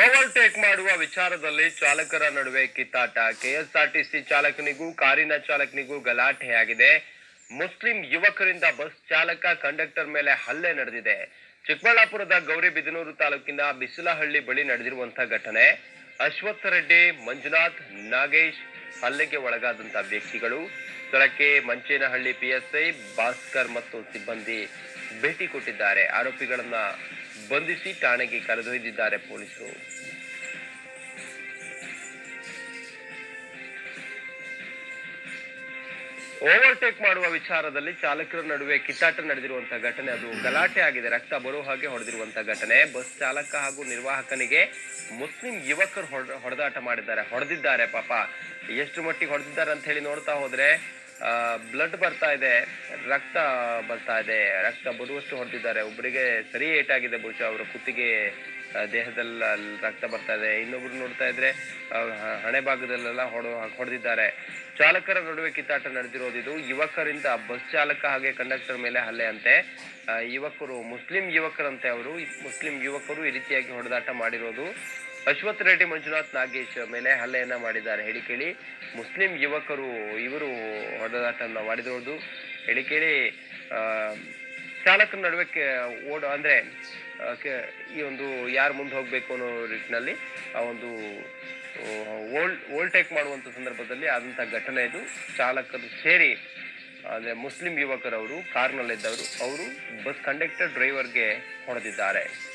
Overtake ಮಾಡುವ ವಿಚಾರದಲ್ಲಿ ಚಾಲಕರ ನಡುವೆ ಕಿತ್ತಾಟ. ಕೆಎಸ್ಆರ್ಟಿಸಿ ಚಾಲಕನಿಗೂ, ಕಾರಿನ ಚಾಲಕನಿಗೂ ಗಲಾಟೆಯಾಗಿದೆ. ಮುಸ್ಲಿಂ ಯುವಕರಿಂದ ಬಸ್ ಚಾಲಕ, ಕಂಡಕ್ಟರ್ ಮೇಲೆ ಹಲ್ಲೆ ನಡೆದಿದೆ. ಚಿಕ್ಕಬಳ್ಳಾಪುರದ ಗೌರಿಬಿದನೂರು ತಾಲೂಕಿನ ಬಿಸಿಲಹಳ್ಳಿ ಬಳಿ ನಡೆದಿರುವಂತಹ ಘಟನೆ. ಅಶ್ವತ್ಥ ರೆಡ್ಡಿ, ಮಂಜುನಾಥ್, ನಾಗೇಶ್ ಹಲ್ಲೆಗೆ ಒಳಗಾದಂತ ವ್ಯಕ್ತಿಗಳು. ಸ್ಥಳಕ್ಕೆ ಮಂಚೇನಹಳ್ಳಿ ಪಿಎಸ್ಐ ಭಾಸ್ಕರ್ ಮತ್ತು ಸಿಬ್ಬಂದಿ ಭೇಟಿ ಕೊಟ್ಟಿದ್ದಾರೆ. ಆರೋಪಿಗಳನ್ನ ಬಂಧಿಸಿ ಠಾಣೆಗೆ ಕರೆದೊಯ್ದಿದ್ದಾರೆ ಪೊಲೀಸರು. ಓವರ್ಟೇಕ್ ಮಾಡುವ ವಿಚಾರದಲ್ಲಿ ಚಾಲಕರ ನಡುವೆ ಕಿತ್ತಾಟ ನಡೆದಿರುವಂತಹ ಘಟನೆ, ಅದು ಗಲಾಟೆ ಆಗಿದೆ. ರಕ್ತ ಬರುವ ಹಾಗೆ ಹೊಡೆದಿರುವಂತಹ ಘಟನೆ. ಬಸ್ ಚಾಲಕ ಹಾಗೂ ನಿರ್ವಾಹಕನಿಗೆ ಮುಸ್ಲಿಂ ಯುವಕರು ಹೊಡ್- ಹೊಡೆದಾಟ ಮಾಡಿದ್ದಾರೆ. ಹೊಡೆದಿದ್ದಾರೆ ಪಾಪ. ಎಷ್ಟು ಮಟ್ಟಿಗೆ ಹೊಡೆದಿದ್ದಾರೆ ಅಂತ ಹೇಳಿ ನೋಡ್ತಾ ಹೋದ್ರೆ ಬ್ಲಡ್ ಬರ್ತಾ ಇದೆ, ರಕ್ತ ಬರ್ತಾ ಇದೆ, ರಕ್ತ ಬರುವಷ್ಟು ಹೊಡೆದಿದ್ದಾರೆ ಒಬ್ಬರಿಗೆ ಸರಿ ಏಟಾಗಿದೆ ಬಹುಶಃ ಅವರ ಕುತ್ತಿಗೆ ದೇಹದಲ್ಲ ರಕ್ತ ಬರ್ತಾ ಇದೆ. ಇನ್ನೊಬ್ರು ನೋಡ್ತಾ ಇದ್ರೆ ಹಣೆ ಭಾಗದಲ್ಲೆಲ್ಲ ಹೊಡ, ಹೊಡೆದಿದ್ದಾರೆ. ಚಾಲಕರ ನಡುವೆ ಕಿತ್ತಾಟ ನಡೆದಿರೋದು ಇದು. ಯುವಕರಿಂದ ಬಸ್ ಚಾಲಕ ಹಾಗೆ ಕಂಡಕ್ಟರ್ ಮೇಲೆ ಹಲ್ಲೆ ಅಂತೆ. ಯುವಕರು ಮುಸ್ಲಿಂ ಯುವಕರಂತೆ ಅವರು. ಮುಸ್ಲಿಂ ಯುವಕರು ಈ ರೀತಿಯಾಗಿ ಹೊಡೆದಾಟ ಮಾಡಿರೋದು. ಅಶ್ವಥ್ ರೆಡ್ಡಿ, ಮಂಜುನಾಥ್ ನಾಗೇಶ್ ಮೇಲೆ ಹಲ್ಲೆಯನ್ನ ಮಾಡಿದ್ದಾರೆ. ಹೇಳಿ ಕೇಳಿ, ಮುಸ್ಲಿಂ ಯುವಕರು ಇವರು ಹೊಡೆದಾಟವನ್ನು ಮಾಡಿರೋದು. ಹೇಳಿ ಕೇಳಿ ಚಾಲಕನ ನಡುವೆ ಓಡ, ಅಂದ್ರೆ ಈ ಒಂದು ಯಾರು ಮುಂದೆ ಹೋಗ್ಬೇಕು ಅನ್ನೋ ನಿಟ್ಟಿನಲ್ಲಿ ಆ ಒಂದು ಓಲ್ ಓಲ್ಟೇಕ್ ಮಾಡುವಂತ ಸಂದರ್ಭದಲ್ಲಿ ಆದಂತ ಘಟನೆ ಇದು. ಚಾಲಕರು ಸೇರಿ, ಅಂದ್ರೆ, ಮುಸ್ಲಿಂ ಯುವಕರವರು, ಕಾರ್ನಲ್ಲಿದ್ದವರು, ಅವರು ಬಸ್ ಕಂಡಕ್ಟರ್ ಡ್ರೈವರ್ಗೆ ಹೊಡೆದಿದ್ದಾರೆ.